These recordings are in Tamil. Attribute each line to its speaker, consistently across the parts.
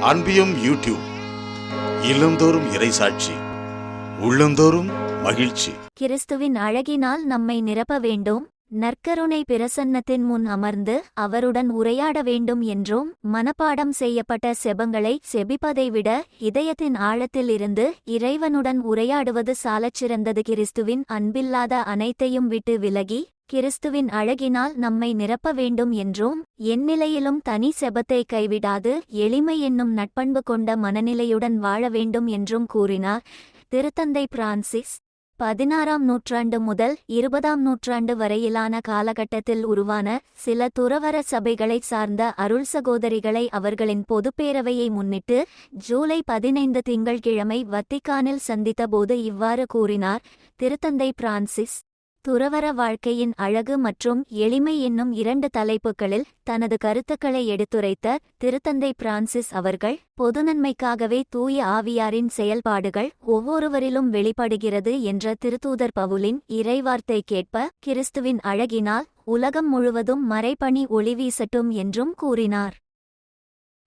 Speaker 1: அன்பியும் யூடியூப் இல்லந்தோறும் இறைசாட்சி உள்ளந்தோறும் மகிழ்ச்சி.
Speaker 2: கிறிஸ்துவின் அழகினால் நம்மை நிரப்ப வேண்டும். நற்கருணை பிரசன்னத்தின் முன் அமர்ந்து அவருடன் உரையாட வேண்டும் என்றும் மனப்பாடம் செய்யப்பட்ட செபங்களை செபிப்பதை விட இதயத்தின் ஆழத்தில் இருந்து இறைவனுடன் உரையாடுவது சாலச்சிறந்தது கிறிஸ்துவின் அன்பில்லாத அனைத்தையும் விட்டு விலகி கிறிஸ்துவின் அழகினால் நம்மை நிரப்ப வேண்டும் என்றும் எந்நிலையிலும் தனி செபத்தை கைவிடாது எளிமை என்னும் நட்பண்பு கொண்ட மனநிலையுடன் வாழ வேண்டும் என்றும் கூறினார். திருத்தந்தை பிரான்சிஸ் பதினாறாம் நூற்றாண்டு முதல் இருபதாம் நூற்றாண்டு வரையிலான காலகட்டத்தில் உருவான சில துறவர சபைகளைச் சார்ந்த அருள் சகோதரிகளை அவர்களின் பொதுப்பேரவையை முன்னிட்டு ஜூலை பதினைந்து திங்கள்கிழமை வத்திக்கானில் சந்தித்தபோது இவ்வாறு கூறினார். திருத்தந்தை பிரான்சிஸ் துறவர வாழ்க்கையின் அழகு மற்றும் எளிமை என்னும் இரண்டு தலைப்புகளில் தனது கருத்துக்களை எடுத்துரைத்த திருத்தந்தை பிரான்சிஸ் அவர்கள் பொதுநன்மைக்காகவே தூய ஆவியாரின் செயல்பாடுகள் ஒவ்வொருவரிலும் வெளிப்படுகிறது என்ற திருத்தூதர் பவுலின் இறைவார்த்தை கேட்ப கிறிஸ்துவின் அழகினால் உலகம் முழுவதும் மறைபணி ஒளி வீசட்டும் என்றும் கூறினார்.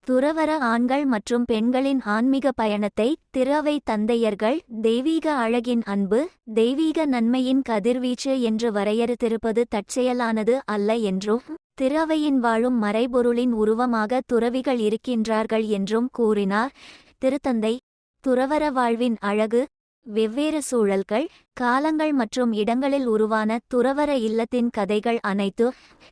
Speaker 2: துறவர ஆண்கள் மற்றும் பெண்களின் ஆன்மீக பயணத்தை திறவை தந்தையர்கள் தெய்வீக அழகின் அன்பு தெய்வீக நன்மையின் கதிர்வீச்சு என்று வரையறுத்திருப்பது தற்செயலானது அல்ல என்றும் திறவையின் வாழும் மறைபொருளின் உருவமாக துறவிகள் இருக்கின்றார்கள் என்றும் கூறினார். திருத்தந்தை துறவர வாழ்வின் அழகு வெவ்வேறு சூழல்கள் காலங்கள் மற்றும் இடங்களில் உருவான துறவர இல்லத்தின் கதைகள் அனைத்து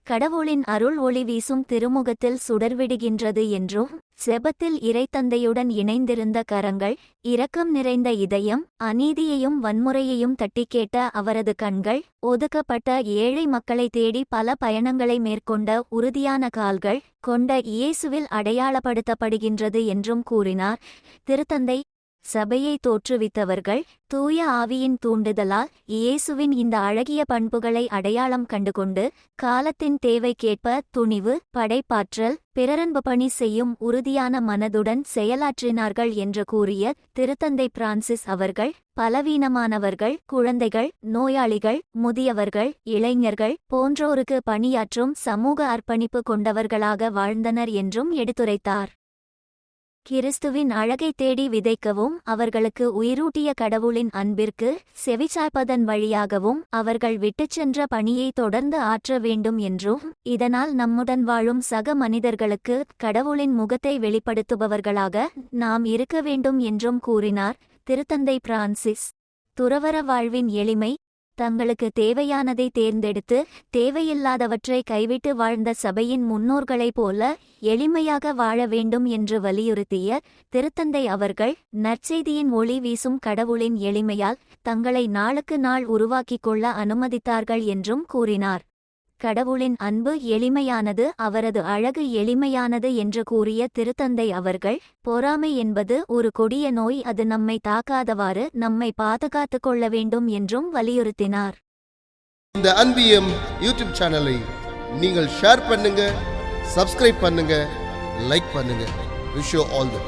Speaker 2: கடவுளின் அருள் ஒளி வீசும் திருமுகத்தில் சுடர்விடுகின்றது என்றும் செபத்தில் இறைத்தந்தையுடன் இணைந்திருந்த கரங்கள் இரக்கம் நிறைந்த இதயம் அநீதியையும் வன்முறையையும் தட்டிக்கேட்ட அவரது கண்கள் ஒதுக்கப்பட்ட ஏழை மக்களை தேடி பல பயணங்களை மேற்கொண்ட உறுதியான கால்கள் கொண்ட இயேசுவில் அடையாளப்படுத்தப்படுகின்றது என்றும் கூறினார். திருத்தந்தை சபையை தோற்றுவித்தவர்கள் தூய ஆவியின் தூண்டுதலால் இயேசுவின் இந்த அழகிய பண்புகளை அடையாளம் கண்டுகொண்டு காலத்தின் தேவைக்கேற்ப துணிவு படைப்பாற்றல் பிறரன்பு பணி செய்யும் உறுதியான மனதுடன் செயலாற்றினார்கள் என்று கூறிய திருத்தந்தை பிரான்சிஸ் அவர்கள் பலவீனமானவர்கள் குழந்தைகள் நோயாளிகள் முதியவர்கள் இளைஞர்கள் போன்றோருக்கு பணியாற்றும் சமூக அர்ப்பணிப்பு கொண்டவர்களாக வாழ்ந்தனர் என்றும் எடுத்துரைத்தார். கிறிஸ்துவின் அழகை தேடி விதைக்கவும் அவர்களுக்கு உயிரூட்டிய கடவுளின் அன்பிற்கு செவிச்சாய்ப்பதன் வழியாகவும் அவர்கள் விட்டுச் சென்ற பணியை தொடர்ந்து ஆற்ற வேண்டும் என்றும் இதனால் நம்முடன் வாழும் சக மனிதர்களுக்கு கடவுளின் முகத்தை வெளிப்படுத்துபவர்களாக நாம் இருக்க வேண்டும் என்றும் கூறினார் திருத்தந்தை பிரான்சிஸ். துறவர வாழ்வின் எளிமை தங்களுக்கு தேவையானதை தேர்ந்தெடுத்து தேவையில்லாதவற்றை கைவிட்டு வாழ்ந்த சபையின் முன்னோர்களைப் போல எளிமையாக வாழ வேண்டும் என்று வலியுறுத்திய திருத்தந்தை அவர்கள் நற்செய்தியின் ஒளி வீசும் கடவுளின் எளிமையால் தங்களை நாளுக்கு நாள் உருவாக்கிக் கொள்ள அனுமதித்தார்கள் என்றும் கூறினார். கடவுளின் அன்பு எளிமையானது அவரது அழகு எளிமையானது என்று கூறிய திருத்தந்தை அவர்கள் பொறாமை என்பது ஒரு கொடிய நோய் அது நம்மை தாக்காதவாறு நம்மை பாதுகாத்துக் கொள்ள வேண்டும் என்றும் வலியுறுத்தினார்.
Speaker 3: இந்த அன்பியம் யூடியூப் சேனலை நீங்கள் ஷேர் பண்ணுங்க சப்ஸ்கிரைப் பண்ணுங்க லைக் பண்ணுங்க. Wish all the